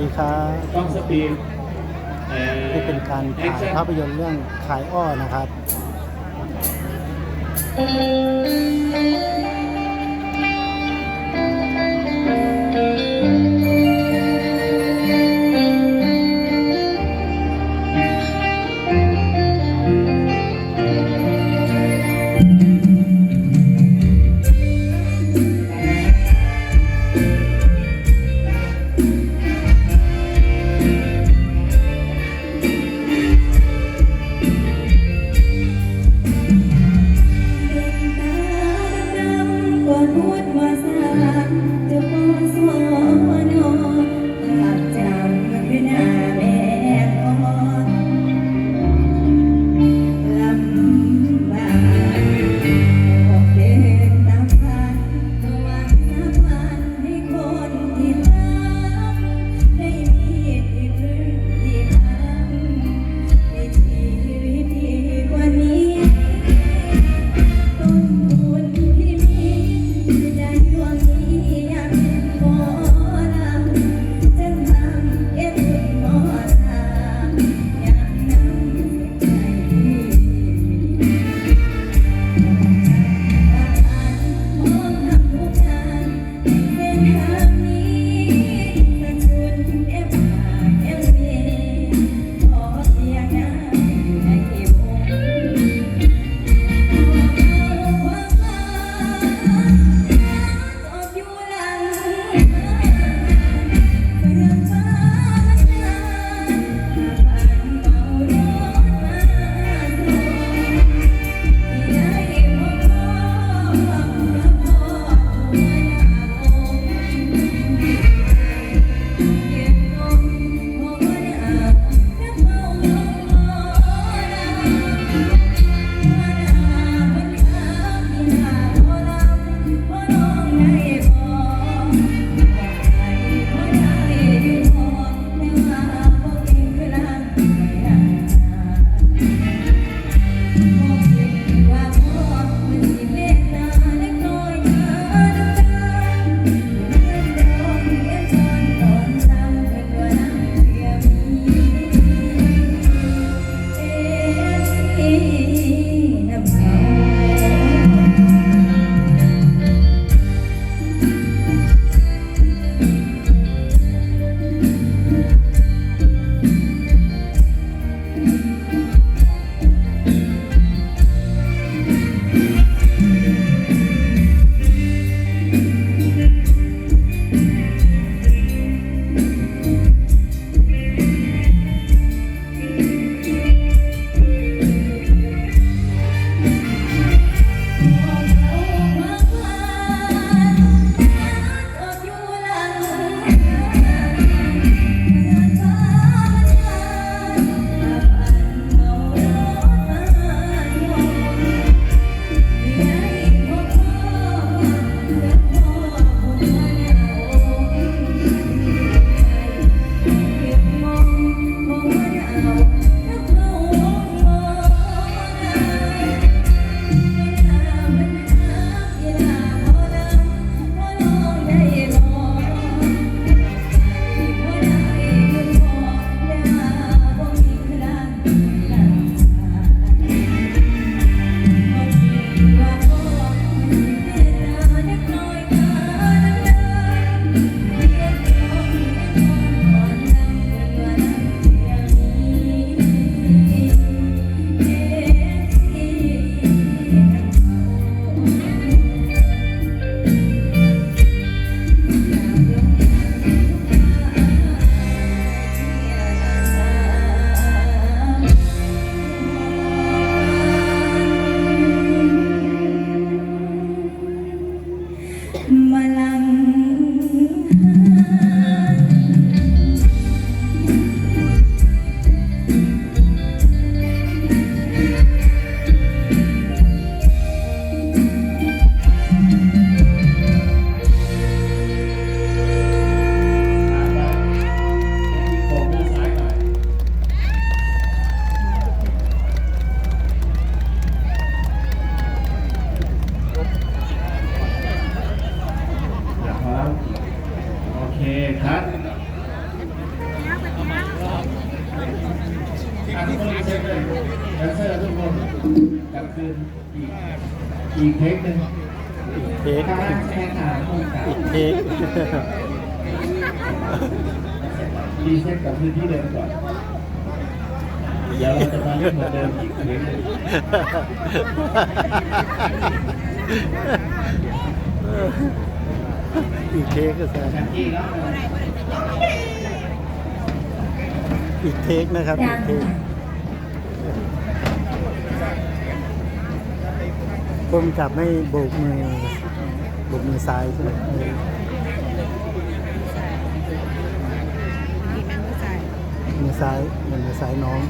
ดีครับต้องสปีดเอ่อนี่เป็นการแอถ่าคยชั่นภาพยนตร์เรื่องขายอ้อนะครับ พูดว่าสาจะป้อส่ง Yeah. ที่ขาเช็ญเลยแดนเซอร์ทุกคนกลับคืนอีกอีกเทคหนึ่งเทคข้างแค่หามคนขามเทคดีเซ็ตกับพื้นที่เดิมก่อนเดี๋ยวเราจะมาเล่นเหมือนเดิมอีกเทคนึ่งอีกเทคก็แซ่บอีกเทคนะครับอีกเทค ผมกลับไม่โบกมือโบกมือซ้ายใช่ไหมเออมีแมงมุมใส่มือซ้ายเหมือนมือซ้ายน้อง